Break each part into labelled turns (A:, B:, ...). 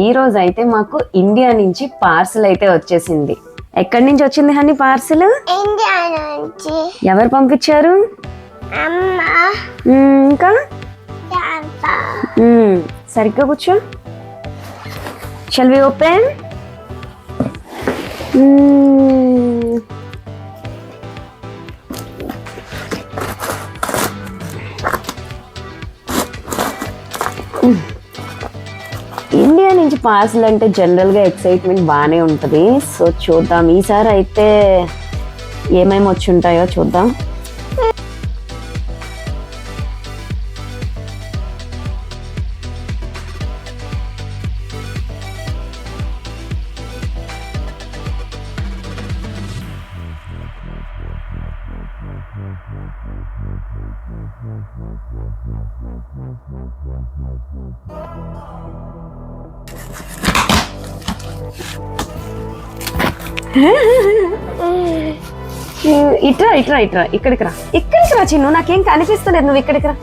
A: ఈ రోజు అయితే మాకు ఇండియా నుంచి పార్సల్ అయితే వచ్చేసింది. ఎక్కడి నుంచి వచ్చింది హనీ పార్సల్?
B: ఇండియా నుంచి.
A: ఎవరు పంపించారు?
B: అమ్మ.
A: మ్మ్, ఇంకా? సరిగ్గా కూర్చో. Shall we open India parcel అంటే జనరల్గా ఎక్సైట్మెంట్ బాగానే ఉంటుంది. సో చూద్దాం. ఈసారి అయితే ఏమేమి వచ్చి ఉంటాయో చూద్దాం. ఇట్రా ఇట్రా ఇక్కడికి రా. ఇక్కడికి రా చిన్ను నాకేం కనిపిస్తలేదు నువ్వు ఇక్కడికి రా.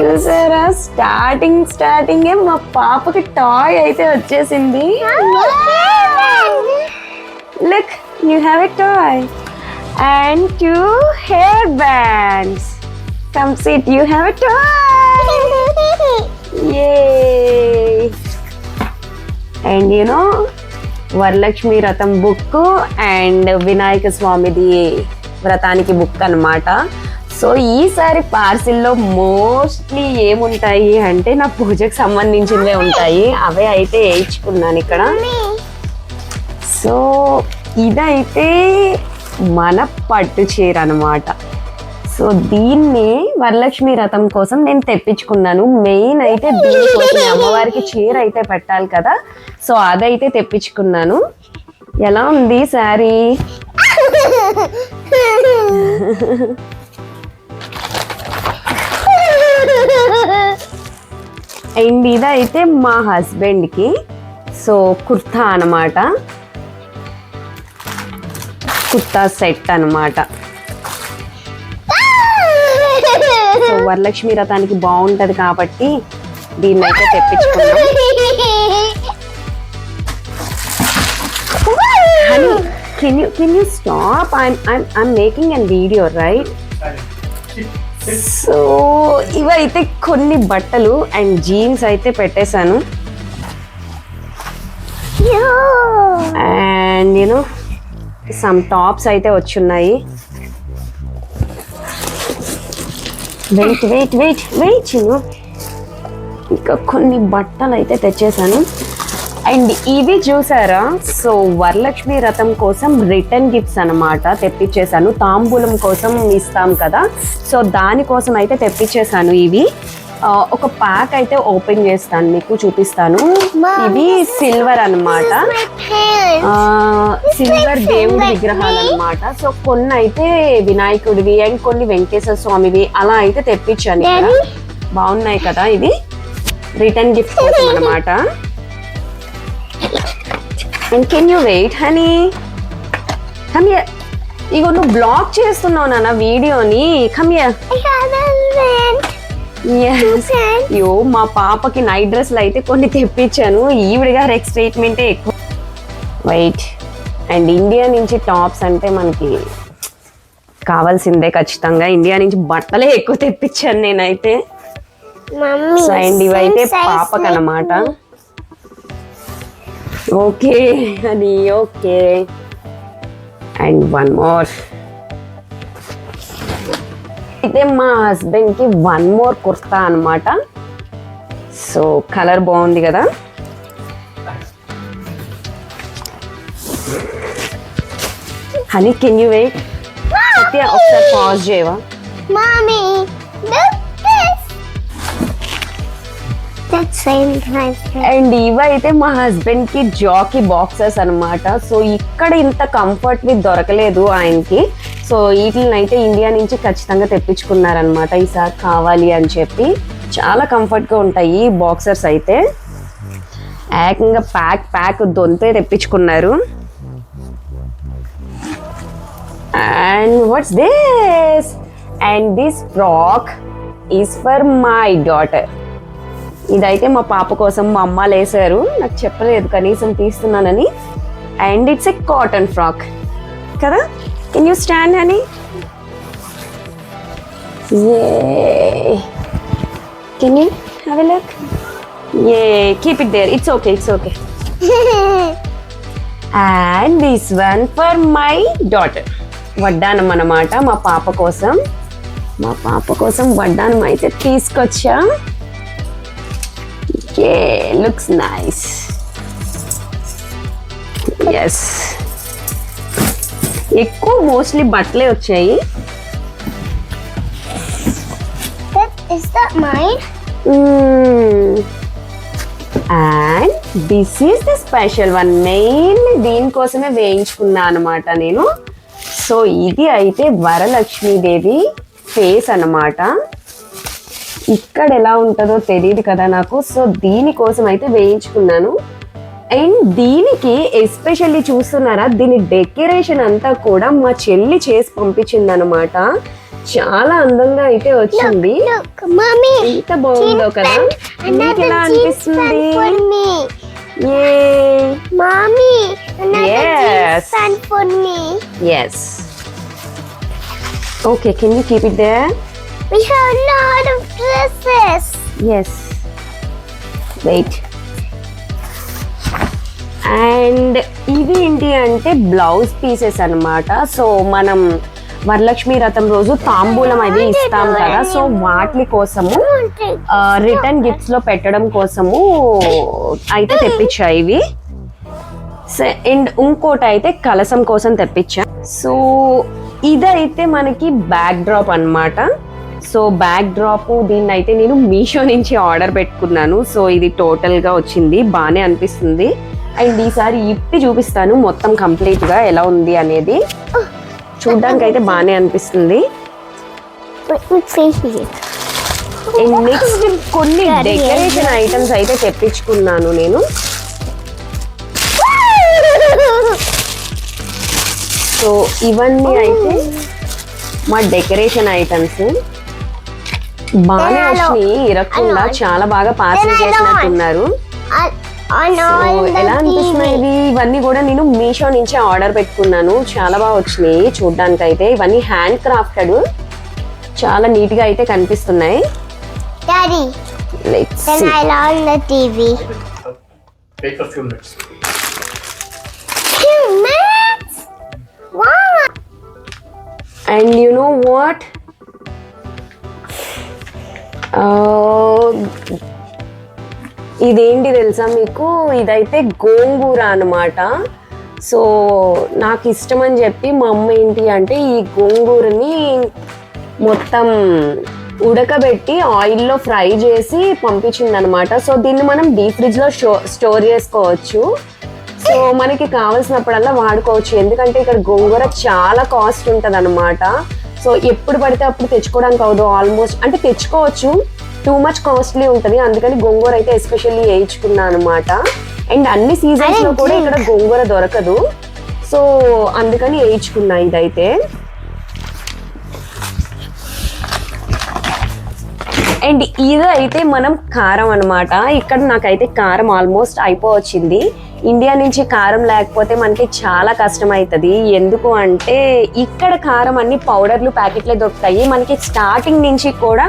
A: చూసారా? స్టార్టింగ్ స్టార్టింగ్ మా పాపకి టాయ్ అయితే వచ్చేసింది. Look you have a toy and two hair bands come sit you have a toy A and you know Varalakshmi Vratam book and Vinayaka స్వామిది వ్రతానికి బుక్ అనమాట సో ఈసారి పార్సిల్లో మోస్ట్లీ ఏముంటాయి అంటే నా పూజకు సంబంధించినవే ఉంటాయి. అవే అయితే వేయించుకున్నాను ఇక్కడ. సో ఇదైతే మన పట్టు చీర అనమాట సో దీన్ని వరలక్ష్మి రథం కోసం నేను తెప్పించుకున్నాను. మెయిన్ అయితే దీనికోసం అమ్మవారికి చీర అయితే పెట్టాలి కదా. సో అదైతే తెప్పించుకున్నాను. ఎలా ఉంది శారీ? అండ్ ఇదైతే మా హస్బెండ్కి. సో కుర్తా అన్నమాట. కుర్తా సెట్ అన్నమాట. సో వరలక్ష్మి రథానికి బాగుంటది కాబట్టి దీన్ని అయితే తెప్పించుకున్నాం can you can you stop I'm I'm I'm making an video right so ఇవైతే కొన్ని బట్టలు అండ్ జీన్స్ అయితే పెట్టేశాను. అండ్ యూనో సమ్ టాప్స్ అయితే వచ్చున్నాయి. Wait wait wait wait Chinnu ఇంకా కొన్ని బట్టలు అయితే తెచ్చేసాను. అండ్ ఇవి చూసారా? సో వరలక్ష్మి రథం కోసం రిటర్న్ గిఫ్ట్స్ అన్నమాట తెప్పించేశాను తాంబూలం కోసం ఇస్తాం కదా. సో దానికోసం అయితే తెప్పించేశాను ఇవి. ఒక ప్యాక్ అయితే ఓపెన్ చేస్తాను మీకు చూపిస్తాను. ఇవి సిల్వర్ అన్నమాట. ఆ, సిల్వర్ దేవుడి విగ్రహాలు అన్నమాట. సో కొన్ని అయితే వినాయకుడివి అండ్ కొన్ని వెంకటేశ్వర స్వామివి. అలా అయితే తెప్పించాను ఇక్కడ. బాగున్నాయి కదా ఇది రిటర్న్ గిఫ్ట్ కోసం అనమాట and can you wait honey come ఇగో నువ్వు బ్లాక్ చేస్తున్నావు నాన్న వీడియోని. కమ్ యో మా పాపకి నైట్ డ్రెస్లు అయితే కొన్ని తెప్పించాను. ఈవిడ గారు ఎక్స్ట్రైట్మెంటే ఎక్కువ. వైట్ అండ్ ఇండియా నుంచి టాప్స్ అంటే మనకి కావాల్సిందే ఖచ్చితంగా. ఇండియా నుంచి బట్టలే ఎక్కువ తెప్పించాను నేనైతే. సో అండ్ ఇవైతే పాపకి అన్నమాట ఓకే అని ఓకే అండ్ వన్ మోర్ అయితే మా హస్బెండ్కి వన్ మోర్ కుర్తా అన్నమాట. సో కలర్ బాగుంది కదా? Honey can you wait Satya ఒకసారి పాజ్ చేయవా?
B: Time.
A: అండ్ ఇవైతే మా హస్బెండ్కి జాకీ బాక్సెస్ అన్నమాట. సో ఇక్కడ ఇంత కంఫర్ట్ వి దొరకలేదు ఆయనకి. సో వీటిని అయితే ఇండియా నుంచి ఖచ్చితంగా తెప్పించుకున్నారనమాట ఈసారి కావాలి అని చెప్పి చాలా కంఫర్ట్గా ఉంటాయి ఈ బాక్సర్స్ అయితే. ఏకంగా ప్యాక్ ప్యాక్ దొంతే తెప్పించుకున్నారు. And what's this? And this frock is for my daughter. ఇదైతే మా పాప కోసం మా అమ్మ లేసారు నాకు చెప్పలేదు కనీసం తీస్తున్నానని. And it's a cotton frock. కదా? కెన్ యూ స్టాండ్ అని ఏ can you have a look A keep it there it's okay it's okay and this one for my daughter వడ్డానం అన్నమాట. మా పాప కోసం. మా పాప కోసం వడ్డానం అయితే తీసుకొచ్చా? లుక్స్ నైస్ ఎస్ ఎక్కువ మోస్ట్లీ బట్టలే వచ్చాయి? And this is the special one mainly దీనికోసమే వేయించుకున్నా అనమాట నేను. సో ఇది అయితే వరలక్ష్మీదేవి ఫేస్ అన్నమాట. ఇక్కడ ఎలా ఉంటుందో తెలియదు కదా నాకు. సో దీనికోసం అయితే వేయించుకున్నాను. అండ్ దీనికి ఎస్పెషల్లీ చూస్తున్నారా దీని డెకరేషన్ అంతా కూడా మా చెల్లి చేసి పంపించింది అనమాట చాలా అందంగా అయితే వచ్చింది. ఎంత బాగుందో కదా. మీకు ఎలా అనిపిస్తుంది. Yes okay can you keep it there
B: We have a lot of dresses.
A: Yes wait and ఇవి ఏంటి అంటే బ్లౌజ్ పీసెస్ అన్నమాట. సో మనం వరలక్ష్మి రథం రోజు తాంబూలం అది ఇస్తాం కదా. సో వాటి కోసము రిటర్న్ గిఫ్ట్స్లో పెట్టడం కోసము అయితే తెప్పించా ఇవి. అండ్ ఇంకోటి అయితే కలసం కోసం తెప్పించా. సో ఇదైతే మనకి బ్యాక్ డ్రాప్ అన్నమాట. సో బ్యాక్ డ్రాప్ దీన్ని అయితే నేను మీషో నుంచి ఆర్డర్ పెట్టుకున్నాను. సో ఇది టోటల్గా వచ్చింది. బాగానే అనిపిస్తుంది. అండ్ ఈసారి ఇప్పి చూపిస్తాను మొత్తం కంప్లీట్గా ఎలా ఉంది అనేది. చూడ్డానికి అయితే బాగానే అనిపిస్తుంది. అండ్ నెక్స్ట్ కొన్ని డెకరేషన్ ఐటమ్స్ అయితే తెప్పించుకున్నాను నేను. సో ఇవన్నీ అయితే మా డెకరేషన్ ఐటమ్స్ బాగానే వచ్చినాయి. ఇరక్కుండా చాలా బాగా పార్సల్ చేసినట్టున్నారు.
B: On, on
A: so
B: all the
A: ఎలా అనిపిస్తున్నాయి ఇవన్నీ కూడా నేను మీషో నుంచి ఆర్డర్ పెట్టుకున్నాను చాలా బాగా వచ్చినాయి చూడ్డానికి అయితే ఇవన్నీ హ్యాండ్ క్రాఫ్టెడ్ చాలా నీట్గా అయితే కనిపిస్తున్నాయి
B: Daddy,
A: let's
B: then I'll on the TV.
C: Wait for a few minutes.
B: Two minutes? Wow.
A: And you know what ఇదేంటి తెలుసా మీకు? ఇదైతే గోంగూర అనమాట సో నాకు ఇష్టం అని చెప్పి మా అమ్మ ఏంటి అంటే ఈ గోంగూరని మొత్తం ఉడకబెట్టి ఆయిల్లో ఫ్రై చేసి పంపించిందనమాట సో దీన్ని మనం డీప్ ఫ్రిడ్జ్లో షో స్టోర్ చేసుకోవచ్చు. సో మనకి కావలసినప్పుడల్లా వాడుకోవచ్చు. ఎందుకంటే ఇక్కడ గోంగూర చాలా కాస్ట్ ఉంటుంది అనమాట సో ఎప్పుడు పడితే అప్పుడు తెచ్చుకోవడానికి అవదు ఆల్మోస్ట్ అంటే తెచ్చుకోవచ్చు. టూ మచ్ కాస్ట్లీ ఉంటుంది. అందుకని గోంగూర అయితే ఎస్పెషల్లీ వేయించుకున్నా అనమాట అండ్ అన్ని సీజన్స్లో కూడా ఇక్కడ గోంగూర దొరకదు. సో అందుకని వేయించుకున్నా ఇదైతే. అండ్ ఇది అయితే మనం కారం అన్నమాట. ఇక్కడ నాకైతే కారం ఆల్మోస్ట్ అయిపోవచ్చింది. ఇండియా నుంచి కారం లేకపోతే మనకి చాలా కష్టం అవుతుంది ఎందుకు అంటే ఇక్కడ కారం అన్ని పౌడర్లు ప్యాకెట్లే దొరుకుతాయి. మనకి స్టార్టింగ్ నుంచి కూడా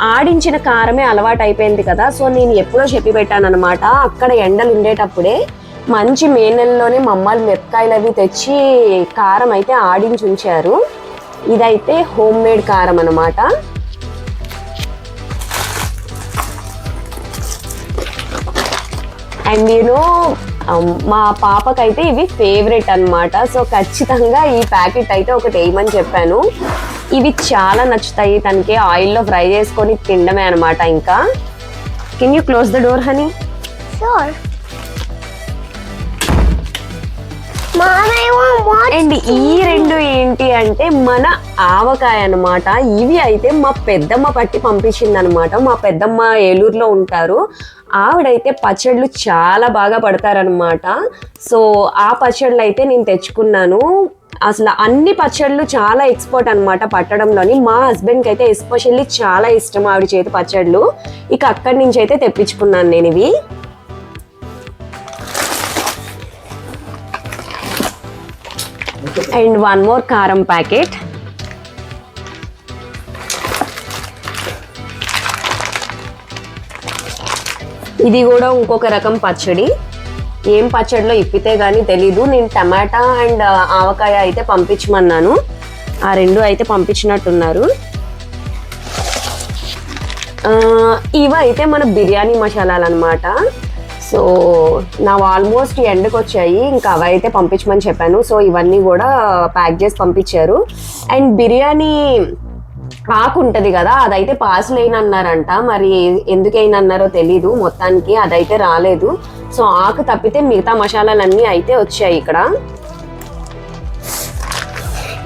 A: ఆడించిన కారమే అలవాటు అయిపోయింది కదా. సో నేను ఎప్పుడో చెప్పి పెట్టాను అనమాట అక్కడ ఎండలు ఉండేటప్పుడే మంచి మే నెలలోనే మమ్మల్ని మిరపకాయలు అవి తెచ్చి కారం అయితే ఆడించి ఉంచారు ఇదైతే హోమ్ మేడ్ కారం అనమాట అండ్ యూనో మా పాపకైతే ఇవి ఫేవరెట్ అన్నమాట. సో ఖచ్చితంగా ఈ ప్యాకెట్ అయితే ఒకటి వేయమని చెప్పాను. ఇవి చాలా నచ్చుతాయి. తనకి ఆయిల్లో ఫ్రై చేసుకొని తినడమే అనమాట ఇంకా. Can you close the door honey
B: sure
A: and ఈ రెండు ఏంటి అంటే మన ఆవకాయ అన్నమాట. ఇవి అయితే మా పెద్దమ్మ పట్టి పంపించింది అనమాట మా పెద్దమ్మ ఏలూరులో ఉంటారు. ఆవిడైతే పచ్చళ్ళు చాలా బాగా పడతారనమాట సో ఆ పచ్చళ్ళు అయితే నేను తెచ్చుకున్నాను. అసలు అన్ని పచ్చళ్ళు చాలా ఎక్స్పర్ట్ అనమాట పట్టడంలోని. మా హస్బెండ్కి అయితే ఎస్పెషల్లీ చాలా ఇష్టం ఆవిడ చేతి పచ్చళ్ళు. ఇక అక్కడి నుంచి అయితే తెప్పించుకున్నాను నేను ఇవి. అండ్ వన్ మోర్ కారం ప్యాకెట్ ఇది కూడా ఇంకొక రకం పచ్చడి. ఏం పచ్చడిలో ఇప్పితే కానీ తెలీదు. నేను టమాటా అండ్ ఆవకాయ అయితే పంపించమన్నాను. ఆ రెండు అయితే పంపించినట్టున్నారు. ఇవైతే మన బిర్యానీ మసాలాలు అనమాట సో నా ఆల్మోస్ట్ ఎండకు వచ్చాయి. ఇంకా అవైతే పంపించమని చెప్పాను. సో ఇవన్నీ కూడా ప్యాక్ చేసి పంపించారు. అండ్ బిర్యానీ ఆకు ఉంటది కదా అదైతే పార్సల్ అయిన అన్నారంట మరి ఎందుకైనా అన్నారో తెలీదు. మొత్తానికి అదైతే రాలేదు. సో ఆకు తప్పితే మిగతా మసాలాలన్నీ అయితే వచ్చాయి ఇక్కడ.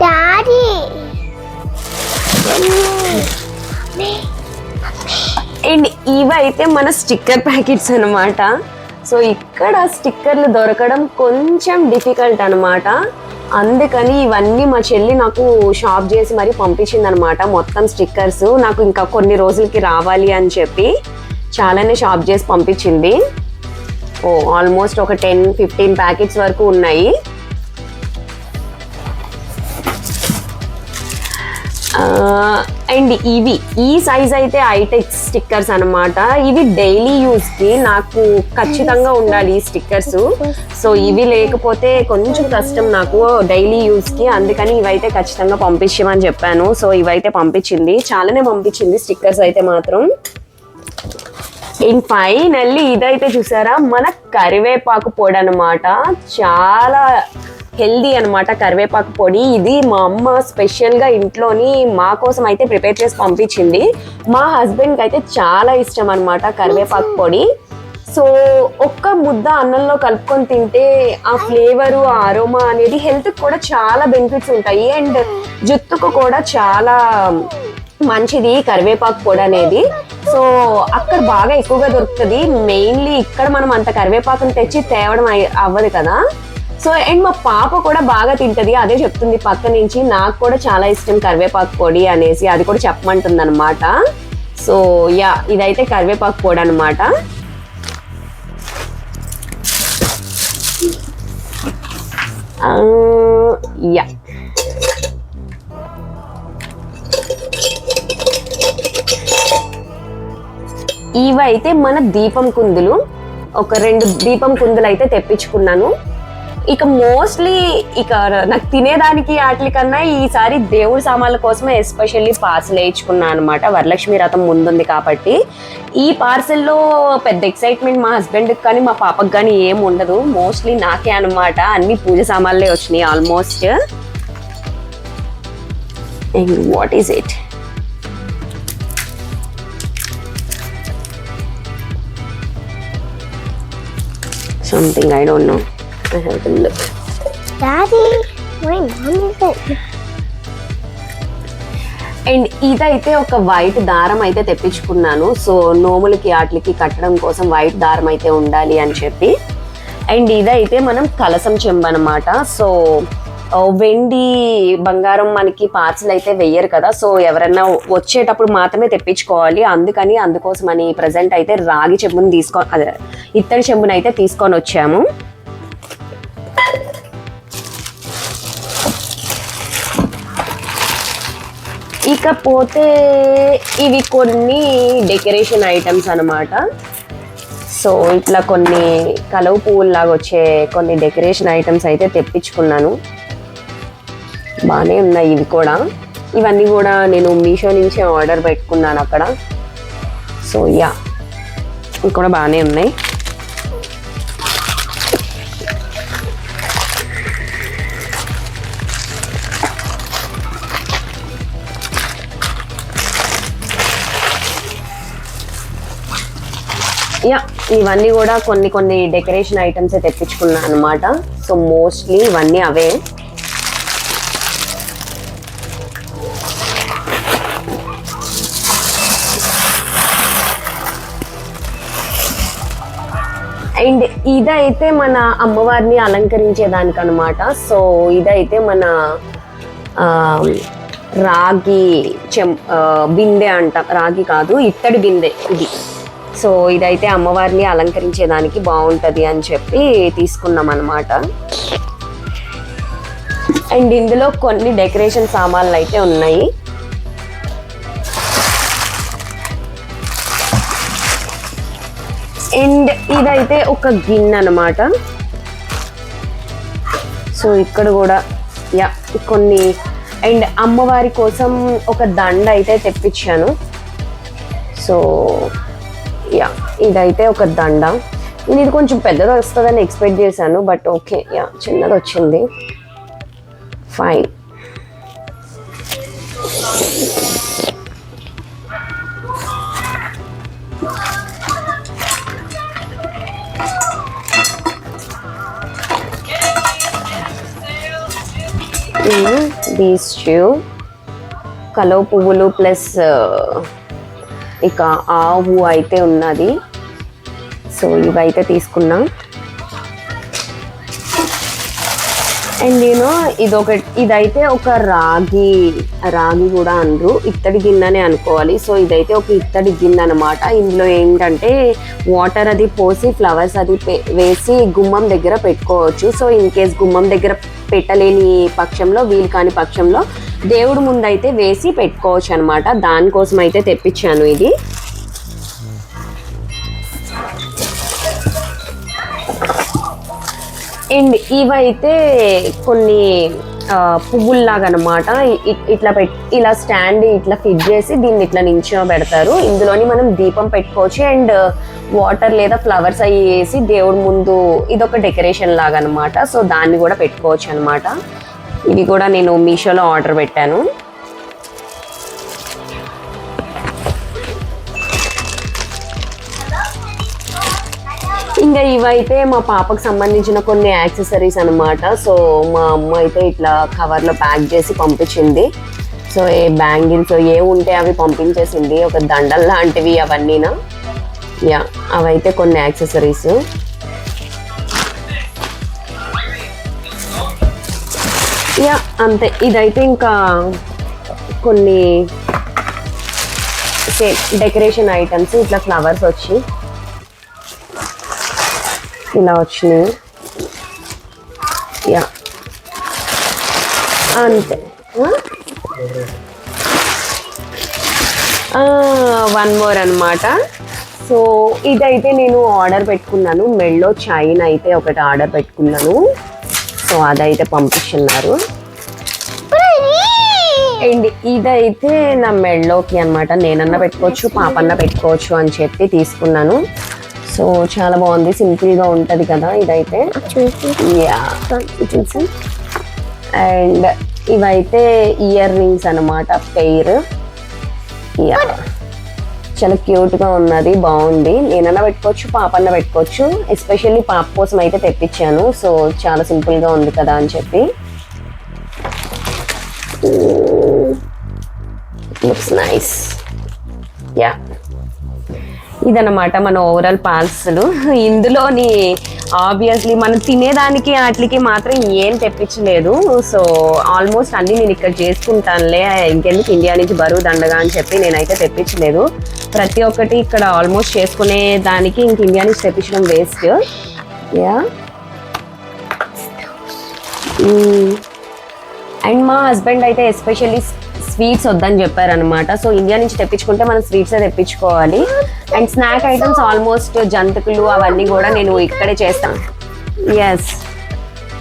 B: Daddy.
A: అండ్ ఇవైతే మన స్టిక్కర్ ప్యాకెట్స్ అనమాట సో ఇక్కడ స్టిక్కర్లు దొరకడం కొంచెం డిఫికల్ట్ అనమాట అందుకని ఇవన్నీ మా చెల్లి నాకు షాప్ చేసి మరి పంపించింది అనమాట మొత్తం స్టిక్కర్స్. నాకు ఇంకా కొన్ని రోజులకి రావాలి అని చెప్పి చాలానే షాప్ చేసి పంపించింది. ఓ ఆల్మోస్ట్ ఒక టెన్ ఫిఫ్టీన్ ప్యాకెట్స్ వరకు ఉన్నాయి. అండ్ ఇవి ఈ సైజ్ అయితే ఐటెక్ స్టిక్కర్స్ అనమాట ఇవి డైలీ యూస్కి నాకు ఖచ్చితంగా ఉండాలి ఈ స్టిక్కర్స్ సో ఇవి లేకపోతే కొంచెం కష్టం నాకు డైలీ యూస్కి. అందుకని ఇవైతే ఖచ్చితంగా పంపించమని చెప్పాను. సో ఇవైతే పంపించింది. చాలానే పంపించింది స్టిక్కర్స్ అయితే మాత్రం. అండ్ ఫైనల్లీ ఇదైతే చూసారా? మన కరివేపాకు పొడి అనమాట చాలా హెల్దీ అనమాట కరివేపాకు పొడి. ఇది మా అమ్మ స్పెషల్గా ఇంట్లోని మా కోసం అయితే ప్రిపేర్ చేసి పంపించింది. మా హస్బెండ్కి అయితే చాలా ఇష్టం అనమాట కరివేపాకు పొడి. సో ఒక్క ముద్ద అన్నంలో కలుపుకొని తింటే ఆ ఫ్లేవరు ఆ అరోమా అనేది హెల్త్కి కూడా చాలా బెనిఫిట్స్ ఉంటాయి. అండ్ జుట్టుకు కూడా చాలా మంచిది కరివేపాకు పొడి అనేది. సో అక్కడ బాగా ఎక్కువగా దొరుకుతుంది. మెయిన్లీ ఇక్కడ మనం అంత కరివేపాకుని తెచ్చి తేవడం అవ్వదు కదా. సో అండ్ మా పాప కూడా బాగా తింటది. అదే చెప్తుంది పక్క నుంచి నాకు కూడా చాలా ఇష్టం కరివేపాకు పొడి అనేసి అది కూడా చెప్పమంటుంది అనమాట సో యా ఇదైతే కరివేపాకు పొడి అనమాట యా uh, ఇవైతే మన దీపం కుందులు. ఒక రెండు దీపం కుందులు అయితే తెప్పించుకున్నాను. ఇక మోస్ట్లీ ఇక నాకు తినేదానికి వాటి కన్నా ఈసారి దేవుడి సామాన్ల కోసమే ఎస్పెషల్లీ పార్సల్ వేయించుకున్నాను అనమాట వరలక్ష్మి రథం ముందుంది కాబట్టి. ఈ పార్సెల్లో పెద్ద ఎక్సైట్మెంట్ మా హస్బెండ్కి కానీ మా పాపకి కానీ ఏం ఉండదు. మోస్ట్లీ నాకే అనమాట అన్ని పూజ సామాన్లే వచ్చినాయి almost what is it something I don't know I have to look.
B: Daddy. My mom is it.
A: And ఇదైతే ఒక వైట్ దారం అయితే తెప్పించుకున్నాను సో నోములకి వాటికి కట్టడం కోసం వైట్ దారం అయితే ఉండాలి అని చెప్పి అండ్ ఇదైతే మనం కలసం చెంబు అనమాట సో వెండి బంగారం మనకి పార్సల్ అయితే వెయ్యరు కదా సో ఎవరన్నా వచ్చేటప్పుడు మాత్రమే తెప్పించుకోవాలి అందుకని అందుకోసమని ప్రజెంట్ అయితే రాగి చెంబుని తీసుకో అదే ఇత్తడి చెంబుని అయితే తీసుకొని వచ్చాము ఇకపోతే ఇవి కొన్ని డెకరేషన్ ఐటమ్స్ అనమాట సో ఇట్లా కొన్ని కలవ పువ్వుల్లాగా వచ్చే కొన్ని డెకరేషన్ ఐటమ్స్ అయితే తెప్పించుకున్నాను. బాగానే ఉన్నాయి ఇవి కూడా. ఇవన్నీ కూడా నేను మీషో నుంచే ఆర్డర్ పెట్టుకున్నాను అక్కడ. So yeah. ఇవి కూడా బాగానే ఉన్నాయి. యా ఇవన్నీ కూడా కొన్ని కొన్ని డెకరేషన్ ఐటమ్స్ తెప్పించుకున్నాను అనమాట సో మోస్ట్లీ ఇవన్నీ అవే. అండ్ ఇదైతే మన అమ్మవారిని అలంకరించేదానికి అనమాట సో ఇదైతే మన రాగి చెం బిందె అంట రాగి కాదు ఇత్తడి బిందె ఇది. సో ఇదైతే అమ్మవారిని అలంకరించేదానికి బాగుంటుంది అని చెప్పి తీసుకున్నాం అనమాట అండ్ ఇందులో కొన్ని డెకరేషన్ సామాన్లు అయితే ఉన్నాయి. అండ్ ఇదైతే ఒక గిన్నె అనమాట సో ఇక్కడ కూడా యా కొన్ని అండ్ అమ్మవారి కోసం ఒక దండ అయితే తెప్పించాను. సో యా ఇదైతే ఒక దండ. నేను ఇది కొంచెం పెద్దది వస్తుందని ఎక్స్పెక్ట్ చేశాను బట్ ఓకే యా చిన్నది వచ్చింది. ఫైన్ దీస్ టూ కలవ పువ్వులు ప్లస్ ఇక ఆవు అయితే ఉన్నది. సో ఇవైతే తీసుకున్నాం. అండ్ నేను ఇదొక ఇదైతే ఒక రాగి రాగి కూడా అనరు. ఇత్తడి గిన్నెనే అనుకోవాలి. సో ఇదైతే ఒక ఇత్తడి గిన్నె అనమాట ఇందులో ఏంటంటే వాటర్ అది పోసి ఫ్లవర్స్ అది పే- వేసి గుమ్మం దగ్గర పెట్టుకోవచ్చు. సో ఇన్ కేస్ గుమ్మం దగ్గర పెట్టలేని పక్షంలో వీలు కాని పక్షంలో దేవుడు ముందైతే వేసి పెట్టుకోవచ్చు అనమాట దానికోసం అయితే తెప్పించాను ఇది. అండ్ ఇవైతే కొన్ని పువ్వుల్లాగా అనమాట ఇట్లా పెట్ ఇలా స్టాండ్ ఇట్లా ఫిట్ చేసి దీన్ని ఇట్లా నించో పెడతారు. ఇందులోని మనం దీపం పెట్టుకోవచ్చు. అండ్ వాటర్ లేదా ఫ్లవర్స్ అవి వేసి దేవుడి ముందు ఇదొక డెకరేషన్ లాగా అనమాట సో దాన్ని కూడా పెట్టుకోవచ్చు అనమాట ఇది కూడా నేను మీషోలో ఆర్డర్ పెట్టాను. ఇవైతే మా పాపకు సంబంధించిన కొన్ని యాక్సెసరీస్ అనమాట సో మా అమ్మ అయితే ఇట్లా కవర్లో ప్యాక్ చేసి పంపించింది. సో ఏ బ్యాంగిల్స్ ఏ ఉంటే అవి పంపించేసింది. ఒక దండల్ లాంటివి అవన్నీనా? యా అవైతే కొన్ని యాక్సెసరీస్. యా అంతే. ఇదైతే ఇంకా కొన్ని డెకరేషన్ ఐటమ్స్ ఇట్లా ఫ్లవర్స్ వచ్చి. ఇలా వచ్చినాయి యా. అంతే. వన్ మోర్ అనమాట సో ఇదైతే నేను ఆర్డర్ పెట్టుకున్నాను. మెళ్ళో చైన్ అయితే ఒకటి ఆర్డర్ పెట్టుకున్నాను. సో అదైతే పంపిస్తున్నారు. అండ్ ఇదైతే నా మెళ్ళోకి అన్నమాట. నేనన్నా పెట్టుకోవచ్చు పాపన్న పెట్టుకోవచ్చు అని చెప్పి తీసుకున్నాను. సో చాలా బాగుంది. సింపుల్గా ఉంటది కదా ఇదైతే. చూసి అండ్ ఇవైతే ఇయర్ రింగ్స్ అనమాట పెయిర్ యా చాలా క్యూట్గా ఉన్నది బాగుంది. నేనన్నా పెట్టుకోవచ్చు పాపన్న పెట్టుకోవచ్చు. ఎస్పెషల్లీ పాప కోసం అయితే తెప్పించాను. సో చాలా సింపుల్గా ఉంది కదా అని చెప్పి. లుక్స్ నైస్ యా ఇదన్నమాట మన ఓవరాల్ పార్సల్ ఇందులోని ఆబ్వియస్లీ మనం తినేదానికి వాటికి మాత్రం ఏం తెప్పించలేదు. సో ఆల్మోస్ట్ అన్ని నేను ఇక్కడ చేసుకుంటానులే. ఇంకెందుకు ఇండియా నుంచి బరువు దండగా అని చెప్పి నేనైతే తెప్పించలేదు. ప్రతి ఒక్కటి ఇక్కడ ఆల్మోస్ట్ చేసుకునే దానికి ఇంక ఇండియా నుంచి తెప్పించడం వేస్ట్ యా అండ్ మా హస్బెండ్ అయితే ఎస్పెషల్లీ స్వీట్స్ వద్దని చెప్పారనమాట సో ఇండియా నుంచి తెప్పించుకుంటే మనం స్వీట్స్ తెప్పించుకోవాలి. అండ్ స్నాక్ ఐటమ్స్ ఆల్మోస్ట్ జంతికలు అవన్నీ కూడా నేను ఇక్కడే చేస్తాను ఎస్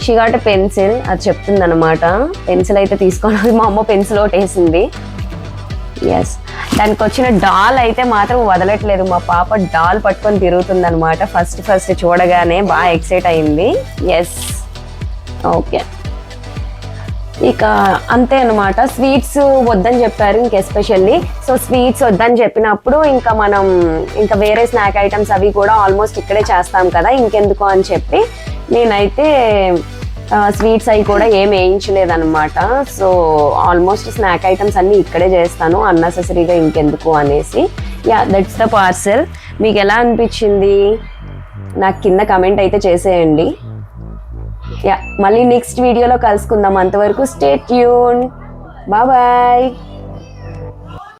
A: షిగాట పెన్సిల్ అది చెప్తుంది అనమాట పెన్సిల్ అయితే తీసుకోవాలి మా అమ్మ పెన్సిల్ ఒకటి వేసింది. ఎస్ దానికి వచ్చిన డాల్ అయితే మాత్రం వదలట్లేదు మా పాప డాల్ పట్టుకొని తిరుగుతుంది అనమాట ఫస్ట్ ఫస్ట్ చూడగానే బాగా ఎక్సైట్ అయింది. ఎస్ ఓకే ఇక అంతే అనమాట స్వీట్స్ వద్దని చెప్పారు ఇంక ఎస్పెషల్లీ సో స్వీట్స్ వద్దని చెప్పినప్పుడు ఇంకా మనం ఇంకా వేరే స్నాక్ ఐటమ్స్ అవి కూడా ఆల్మోస్ట్ ఇక్కడే చేస్తాం కదా ఇంకెందుకు అని చెప్పి నేనైతే స్వీట్స్ అవి కూడా ఏం వేయించలేదన్నమాట. సో ఆల్మోస్ట్ స్నాక్ ఐటమ్స్ అన్ని ఇక్కడే చేస్తాను అన్నెసెసరీగా ఇంకెందుకు అనేసి. యా దట్స్ ద పార్సెల్ మీకు ఎలా అనిపించింది? నాకు కింద కమెంట్ అయితే చేసేయండి. యా మళ్ళీ నెక్స్ట్ వీడియోలో కలుసుకుందాం. అంతవరకు స్టేట్ ట్యూన్ బాయ్